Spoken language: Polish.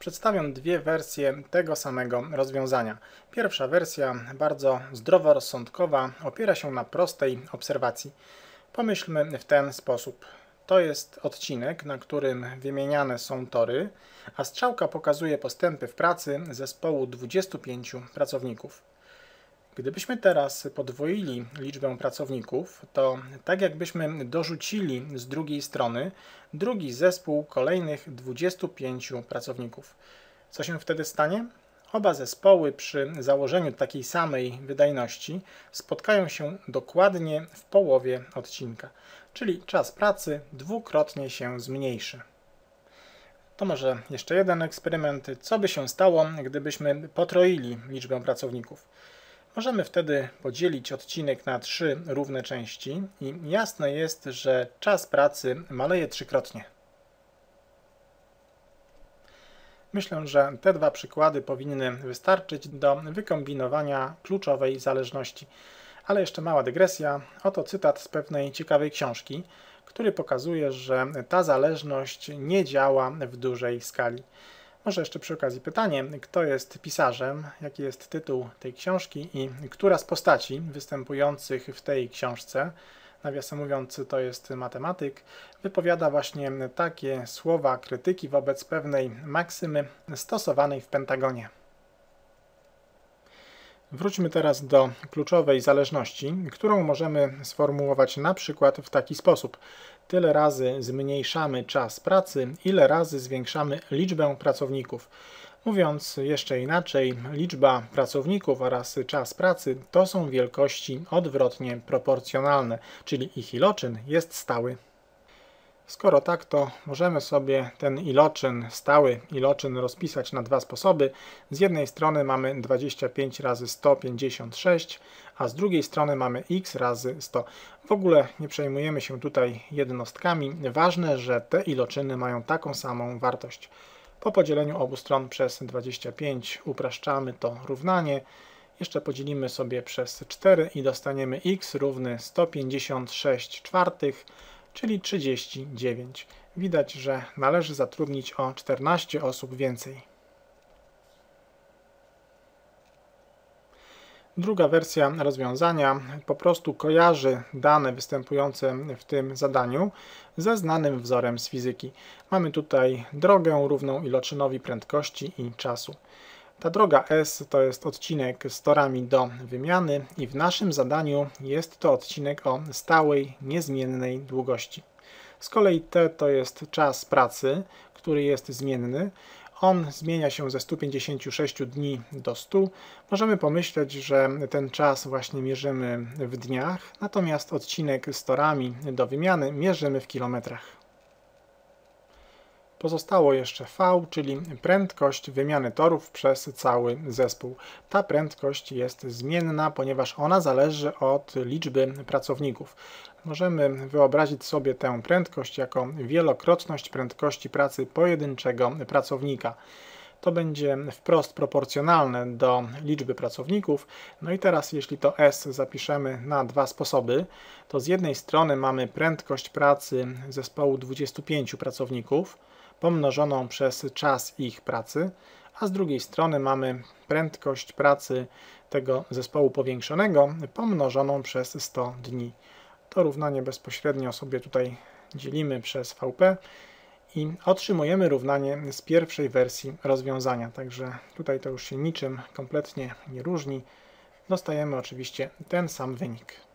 Przedstawiam dwie wersje tego samego rozwiązania. Pierwsza wersja, bardzo zdroworozsądkowa, opiera się na prostej obserwacji. Pomyślmy w ten sposób. To jest odcinek, na którym wymieniane są tory, a strzałka pokazuje postępy w pracy zespołu 25 pracowników. Gdybyśmy teraz podwoili liczbę pracowników, to tak jakbyśmy dorzucili z drugiej strony drugi zespół kolejnych 25 pracowników. Co się wtedy stanie? Oba zespoły przy założeniu takiej samej wydajności spotkają się dokładnie w połowie odcinka, czyli czas pracy dwukrotnie się zmniejszy. To może jeszcze jeden eksperyment. Co by się stało, gdybyśmy potroili liczbę pracowników? Możemy wtedy podzielić odcinek na trzy równe części i jasne jest, że czas pracy maleje trzykrotnie. Myślę, że te dwa przykłady powinny wystarczyć do wykombinowania kluczowej zależności. Ale jeszcze mała dygresja. Oto cytat z pewnej ciekawej książki, który pokazuje, że ta zależność nie działa w dużej skali. Może jeszcze przy okazji pytanie, kto jest pisarzem, jaki jest tytuł tej książki i która z postaci występujących w tej książce, nawiasem mówiąc to jest matematyk, wypowiada właśnie takie słowa krytyki wobec pewnej maksymy stosowanej w Pentagonie. Wróćmy teraz do kluczowej zależności, którą możemy sformułować na przykład w taki sposób. Tyle razy zmniejszamy czas pracy, ile razy zwiększamy liczbę pracowników. Mówiąc jeszcze inaczej, liczba pracowników oraz czas pracy to są wielkości odwrotnie proporcjonalne, czyli ich iloczyn jest stały. Skoro tak, to możemy sobie ten iloczyn, stały iloczyn rozpisać na dwa sposoby. Z jednej strony mamy 25 razy 156, a z drugiej strony mamy x razy 100. W ogóle nie przejmujemy się tutaj jednostkami. Ważne, że te iloczyny mają taką samą wartość. Po podzieleniu obu stron przez 25 upraszczamy to równanie. Jeszcze podzielimy sobie przez 4 i dostaniemy x równy 156 czwartych czyli 39. Widać, że należy zatrudnić o 14 osób więcej. Druga wersja rozwiązania po prostu kojarzy dane występujące w tym zadaniu ze znanym wzorem z fizyki. Mamy tutaj drogę równą iloczynowi prędkości i czasu. Ta droga S to jest odcinek z torami do wymiany i w naszym zadaniu jest to odcinek o stałej, niezmiennej długości. Z kolei T to jest czas pracy, który jest zmienny. On zmienia się ze 156 dni do 100. Możemy pomyśleć, że ten czas właśnie mierzymy w dniach, natomiast odcinek z torami do wymiany mierzymy w kilometrach. Pozostało jeszcze V, czyli prędkość wymiany torów przez cały zespół. Ta prędkość jest zmienna, ponieważ ona zależy od liczby pracowników. Możemy wyobrazić sobie tę prędkość jako wielokrotność prędkości pracy pojedynczego pracownika to będzie wprost proporcjonalne do liczby pracowników. No i teraz jeśli to S zapiszemy na dwa sposoby, to z jednej strony mamy prędkość pracy zespołu 25 pracowników, pomnożoną przez czas ich pracy, a z drugiej strony mamy prędkość pracy tego zespołu powiększonego pomnożoną przez 100 dni. To równanie bezpośrednio sobie tutaj dzielimy przez VP i otrzymujemy równanie z pierwszej wersji rozwiązania. Także tutaj to już się niczym kompletnie nie różni. Dostajemy oczywiście ten sam wynik.